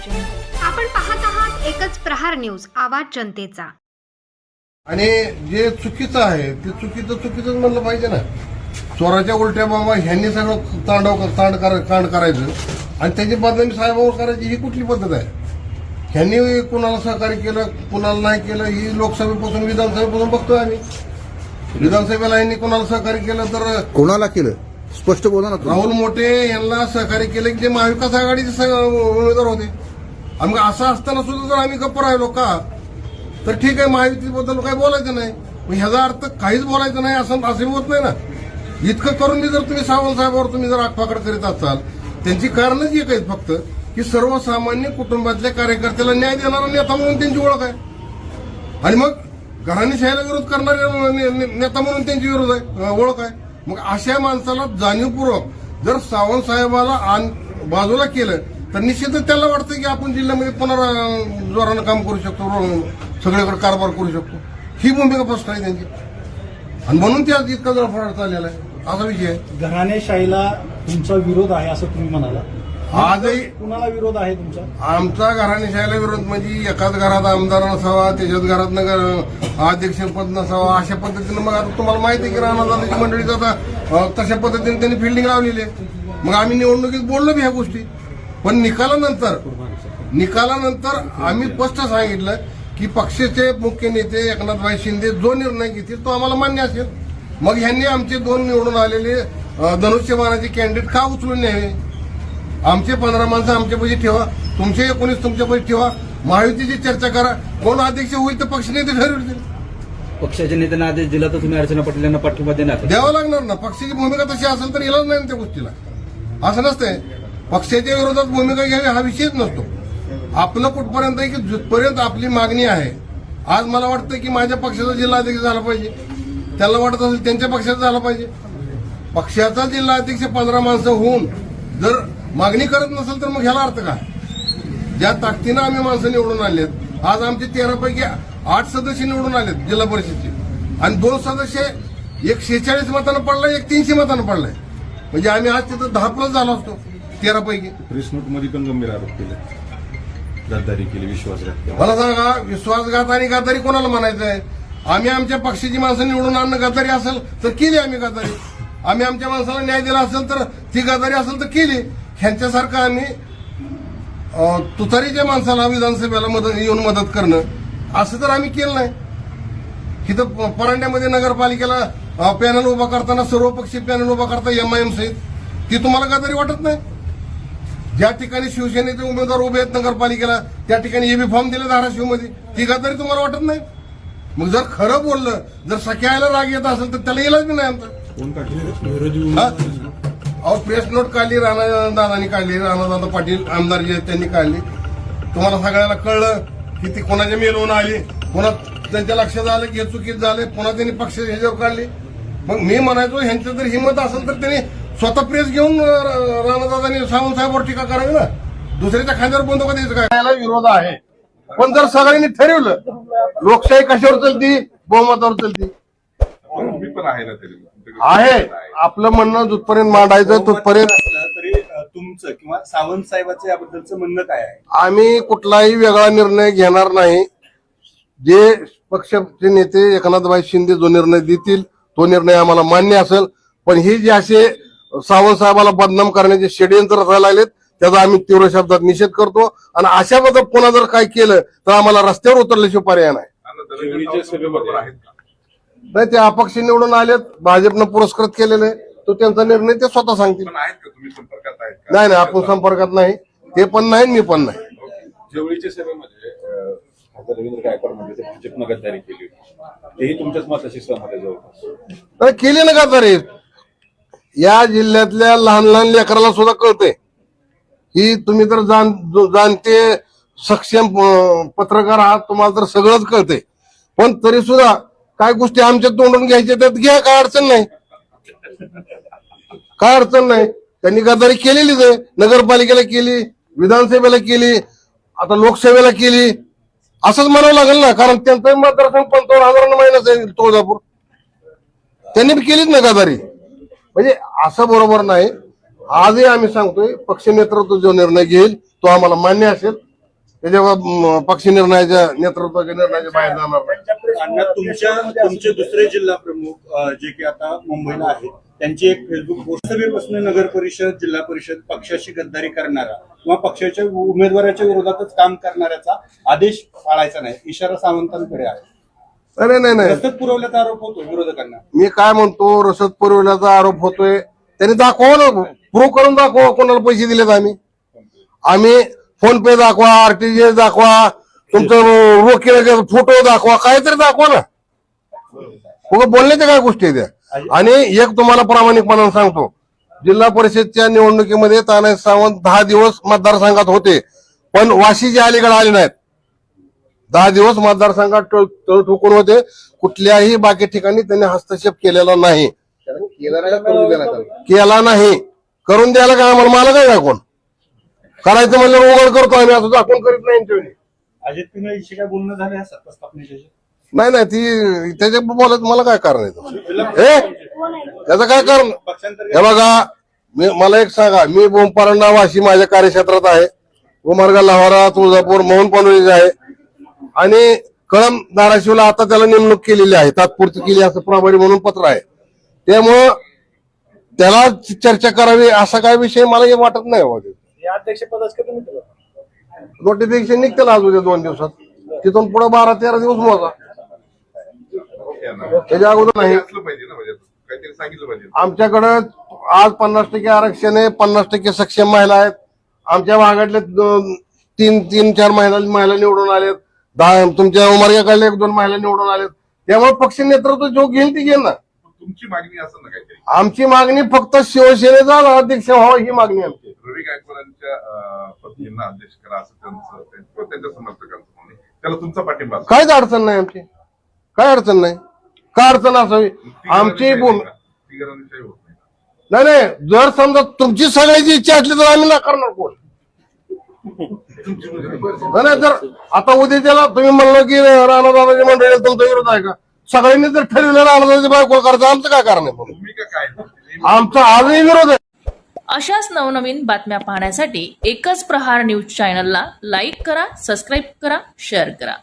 आपण पाहत आहात एकच प्रहार न्यूज आवाज जनतेचा. आणि जे चुकीचं आहे ते चुकीचं चुकीचंच म्हणलं पाहिजे ना. चोराच्या उलट्या बाबा ह्यांनी सगळं तांडव तांड करा कांड करायचं. आणि त्याची बदनामी साहेबावर करायची ही कुठली पद्धत आहे? ह्यांनी कुणाला सहकार्य केलं कुणाला नाही केलं ही लोकसभेपासून विधानसभेपासून बघतोय आम्ही. विधानसभेला यांनी कुणाला सहकार्य केलं तर कोणाला केलं? स्पष्ट बोला ना. राहुल मोठे यांना सहकार्य केलं की जे महाविकास आघाडीचे उमेदवार होते. मग असं असताना सुद्धा जर आम्ही गप्प राहिलो का तर ठीक आहे महायुतीबद्दल काही बोलायचं नाही. मग ह्याचा अर्थ काहीच बोलायचं नाही असं असे होत नाही ना. इतकं करून जर तुम्ही सावंत साहेबावर तुम्ही जर आगपाकड करीत असाल त्यांची कारणच एक आहेत फक्त की सर्वसामान्य कुटुंबातल्या कार्यकर्त्याला न्याय देणारा नेता म्हणून त्यांची ओळख आहे. आणि मग घराणेशाहीला विरोध करणारे ने- नेता म्हणून त्यांची विरोध आहे ओळख आहे. मग अशा माणसाला जाणीवपूर्वक जर सावंत साहेबाला आण बाजूला केलं तर निश्चितच त्याला वाटतं की आपण जिल्ह्यामध्ये पुन्हा जोरानं काम करू शकतो सगळीकडे कारभार करू शकतो. ही भूमिका स्पष्ट आहे त्यांची. आणि म्हणून ते आज इतका जळफळाट चाललेला आहे. असा विषय आहे. घराणेशाहीला तुमचा विरोध आहे असं तुम्ही म्हणाला. आजही कुणाला विरोध आहे तुमचा? आमचा घराणेशाहीला विरोध म्हणजे एकाच घरात आमदार नसावा त्याच्याच घरात नगर अध्यक्षपद नसावा अशा पद्धतीनं मग आता तुम्हाला माहिती आहे की राणादाची मंडळीचं आता तशा पद्धतीने त्यांनी फिल्डिंग लावलेली आहे. मग आम्ही निवडणुकीत बोललो बी ह्या गोष्टी. पण निकालानंतर निकालानंतर आम्ही स्पष्ट सांगितलं की पक्षाचे मुख्य नेते एकनाथभाई शिंदे जो निर्णय घेतील तो आम्हाला मान्य असेल. मग ह्यांनी आमचे दोन निवडून आलेले धनुष्यबाणाचे कॅन्डिडेट का उचलून न्यावे? आमचे पंधरा माणसं आमच्या पैसे ठेवा तुमचे एकोणीस तुमच्या पैसे ठेवा महायुतीची चर्चा करा कोण अध्यक्ष होईल तर पक्ष नेते ठरवतील पक्षाच्या नेत्यांना आदेश दिला तर तुम्ही अर्चना पटेल यांना पाठिंबा देणार? द्यावं लागणार ना पक्षाची भूमिका तशी असेल तर इलाज नाही ना त्या गोष्टीला. असं नसतंय. पक्षाच्या विरोधात भूमिका घ्यावी हा विषयच नसतो. आपलं कुठपर्यंत आहे की जिथपर्यंत आपली मागणी आहे आज मला वाटतं की माझ्या पक्षाचा जिल्हाध्यक्ष झाला पाहिजे. त्याला वाटत असेल त्यांच्या पक्षाचा झाला पाहिजे. पक्षाचा जिल्हाध्यक्ष पंधरा माणसं होऊन जर मागणी करत नसेल तर मग ह्याला अर्थ काय? ज्या ताकदीनं आम्ही माणसं निवडून आलेत आज आमचे तेरापैकी आठ सदस्य निवडून आलेत जिल्हा परिषदचे. आणि दोन सदस्य एक शेहेचाळीस मतानं पडलाय एक तीनशे मतानं पडलाय. म्हणजे आम्ही आज तिथं दहा प्लस झालो असतो. तेरा पैकी. प्रेस नोटमध्ये पण गंभीर आरोप केले. गद्दारी केली विश्वासघात केला. मला सांगा विश्वासघात आणि गद्दारी कोणाला म्हणायचं आहे? आम्ही आमच्या पक्षाची माणसं निवडून आणणं गद्दारी असेल तर केली आम्ही गद्दारी. आम्ही आमच्या माणसाला न्याय दिला असेल तर ती गद्दारी असेल तर केली. ह्यांच्यासारखं आम्ही तुतारीच्या माणसाला विधानसभेला मदत येऊन मदत करणं असं तर आम्ही केलं नाही. इथं परांड्यामध्ये नगरपालिकेला पॅनल उभा करताना सर्वपक्षीय पॅनल उभा करता एमआयएम सहित ती तुम्हाला गद्दारी वाटत नाही? ज्या ठिकाणी शिवसेनेचे उमेदवार उभे आहेत नगरपालिकेला त्या ठिकाणी एबी फॉर्म दिले धाराशिवमध्ये. ती गद्दारी तुम्हाला वाटत नाही? मग जर खरं बोललं जर सख्याला राग येत असेल तर त्याला बी नाही आमचा. कोण? अहो प्रेस नोट काढली राणा दादानी काढली राणादादा पाटील आमदार जे त्यांनी काढली. तुम्हाला सगळ्याला कळलं की ती कोणाच्या मेलवून आली? पुन्हा त्यांच्या लक्षात आलं की हे चुकीत झाले पुन्हा त्यांनी पक्ष ह्याच्यावर काढली? मग मी म्हणायचो ह्यांचं जर हिंमत असेल तर त्यांनी स्वतः प्रेस घेऊन अं, राणादादांनी सावंत साहेबांवर टीका करावी ना? दुसऱ्याच्या खांद्यावर बंदूक द्यायचं काय? याला विरोध आहे. पण जर सगळ्यांनी ठरवलं लोकशाही कशावर चलती बहुमतावर चलती मी पण आहे. ना तरी आहे आपलं म्हणणं जिथपर्यंत मांडायचं तिथपर्यंत असलं तरी तुमचं किंवा सावंत साहेबांचं याबद्दलचं म्हणणं काय आहे? आम्ही कुठलाही वेगळा निर्णय घेणार नाही. जे पक्षाचे नेते एकनाथभाई शिंदे जो निर्णय देतील तो निर्णय आम्हाला मान्य असेल. पण हे जे असे सावंत साहेबाला बदनाम करण्याचे षडयंत्र रचायला लागलेत त्याचा आम्ही तीव्र शब्दात निषेध करतो. आणि अशा बद्दल पुन्हा जर काय केलं तर आम्हाला रस्त्यावर उतरल्याशिवाय पर्याय नाही? नाही ते अपक्ष निवडून आलेत. भाजपनं पुरस्कृत केलेले. तो त्यांचा निर्णय ते स्वतः सांगतील. नाही नाही आपण संपर्कात नाही. ते पण नाही मी पण नाही. जेवळीच्या सभेमध्ये अं, खासदार रवींद्र गायकवाड म्हणजे भाजपनं गद्दारी केली तेही तुमच्याच मताशी सहमत आहे जवळपास. केली ना का तरी या जिल्ह्यातल्या लहान लहान लेकराला सुद्धा कळतंय. ही तुम्ही तर जाण जाणते सक्षम पत्रकार आहात तुम्हाला तर सगळंच कळतंय. पण तरी सुद्धा काय गोष्टी आमच्या तोंडून घ्यायच्या त्यात घ्या काय अडचण नाही. काय अडचण नाही. त्यांनी गद्दारी केलेलीच आहे. नगरपालिकेला केली विधानसभेला केली आता लोकसभेला केली. असंच म्हणावं लागेल ना कारण त्यांचं मतदारसंघ पंचावन्न हजारांना महिनाच आहे तुळजापूर. त्यांनी केलीच ना गदारी म्हणजे असं बरोबर नाही. आजही आम्ही सांगतोय पक्ष नेतृत्व जो निर्णय घेईल तो आम्हाला मान्य असेल. त्याच्यावर पक्ष निर्णयाच्या नेतृत्वाच्या निर्णयाच्या बाहेर जाणार नाही. तुमच्या तुमचे दुसरे जिल्हा प्रमुख जे की आता मुंबईला आहेत त्यांची एक फेसबुक पोस्ट सभेपासून नगर परिषद जिल्हा परिषद पक्षाशी गद्दारी करणारा किंवा पक्षाच्या उमेदवाराच्या विरोधातच काम करणाऱ्याचा आदेश पाळायचा नाही. इशारा सावंतांकडे आहे. नाही नाही नाही. रसद पुरवल्याचा आरोप होतो विरोधकांना. मी काय म्हणतो रसद पुरवल्याचा आरोप होतोय. त्यांनी दाखवा ना प्रूव्ह करून दाखवा कोणाला पैसे दिलेत आम्ही. आम्ही फोन पे दाखवा आरटीजीएस दाखवा तुमचं रोखे फोटो दाखवा काहीतरी दाखवा ना. उगा बोलण्याच्या काय गोष्टी आहेत त्या आणि एक तुम्हाला प्रामाणिकपणाने सांगतो जिल्हा परिषदच्या निवडणुकीमध्ये तानाजी सावंत दहा दिवस मतदारसंघात होते पण वाशीच्या अलीकडे आले नाहीत. दहा दिवस मतदारसंघात टळ तळ ठोकून होते. कुठल्याही बाकी ठिकाणी त्यांनी हस्तक्षेप केलेला नाही. केला नाही करून द्यायला काय आम्हाला? मला काय कोण? करायचं म्हणलं उघड करतो आम्ही. असं दाखवून करीत नाही. अजित काय बोलणं झालं नाही नाही. ती त्याच्या बोलत मला काय कारण आहे ए त्याचं काय कारण? हे बघा मी मला एक सांगा. मी बोंपारंडा वाशी माझ्या कार्यक्षेत्रात आहे. उमरगा लहारा तुळजापूर मोहन पांडुरीचे आहे. आणि कळम धाराशिवला आता त्याला नेमणूक केलेली आहे तात्पुरती केली असं प्रभारी म्हणून पत्र आहे. त्यामुळं त्याला चर्चा करावी असा काय विषय मला हे वाटत नाही हो. नोटिफिकेशन निघतं आज उद्या दोन दिवसात. तिथून पुढे बारा तेरा दिवस मोजा. त्याच्या अगोदर नाही. आमच्याकडं आज पन्नास टक्के आरक्षण आहे पन्नास टक्के सक्षम महिला आहेत. आमच्या भागातले दोन- तीन तीन चार महिला महिला निवडून आलेत. दहा तुमच्या उमरग्याकडले एक दोन महिला निवडून आलेत त्यामुळे पक्ष नेतृत्व जो घेईल ती घेईल ना. तुमची मागणी असेल ना काहीतरी? आमची मागणी फक्त शिवसेनेचा अध्यक्ष व्हावा ही मागणी आमची रवी गायकवाडांच्या पत्नींना अध्यक्ष करा असं त्यांचं त्यांचं- त्यांच्या समर्थकांचं म्हणणे त्याला तुमचा पाठिंबा. काहीच अडचण नाही आमची. काय अडचण नाही. काय अडचण असावी? आमची तिघांविषयी होत नाही. नाही नाही. जर समजा तुमची सगळ्याची इच्छा असली तर आम्ही ना करणार कोण? नाही जर आता उद्या त्याला तुम्ही म्हणलं की राणादादाची मंडळी तुमचा विरोध आहे का? सगळ्यांनी जर ठरवलं राणादाची बायको करायचं आमचं काय कारण आहे? आमचा आजही विरोध आहे. अशाच नवनवीन बातम्या पाहण्यासाठी एकच प्रहार न्यूज चॅनलला लाईक करा सबस्क्राईब करा शेअर करा.